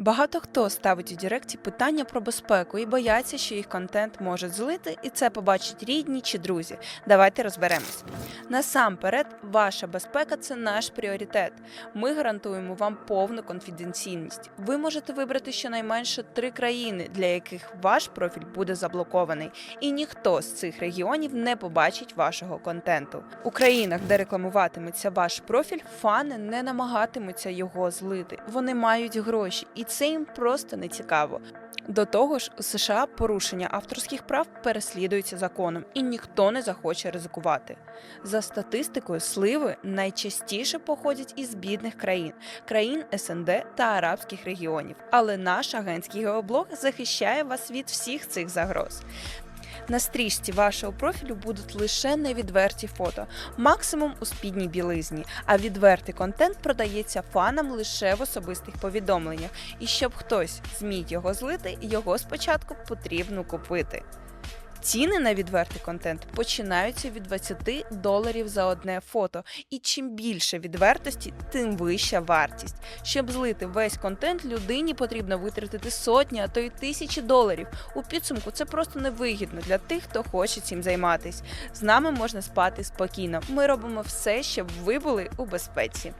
Багато хто ставить у Діректі питання про безпеку і бояться, що їх контент можуть злити, і це побачать рідні чи друзі. Давайте розберемось. Насамперед, ваша безпека це наш пріоритет. Ми гарантуємо вам повну конфіденційність. Ви можете вибрати щонайменше три країни, для яких ваш профіль буде заблокований, і ніхто з цих регіонів не побачить вашого контенту. У країнах, де рекламуватиметься ваш профіль, фани не намагатимуться його злити. Вони мають гроші, і це їм просто не цікаво. До того ж, у США порушення авторських прав переслідується законом, і ніхто не захоче ризикувати. За статистикою, сливи найчастіше походять із бідних країн, країн СНД та арабських регіонів. Але наш агентський геоблог захищає вас від всіх цих загроз. На стрічці вашого профілю будуть лише невідверті фото, максимум у спідній білизні, а відвертий контент продається фанам лише в особистих повідомленнях. І щоб хтось зміг його злити, його спочатку потрібно купити. Ціни на відвертий контент починаються від 20 доларів за одне фото, і чим більше відвертості, тим вища вартість. Щоб злити весь контент, людині потрібно витратити сотні, а то й тисячі доларів. У підсумку це просто невигідно для тих, хто хоче цим займатись. З нами можна спати спокійно. Ми робимо все, щоб ви були у безпеці.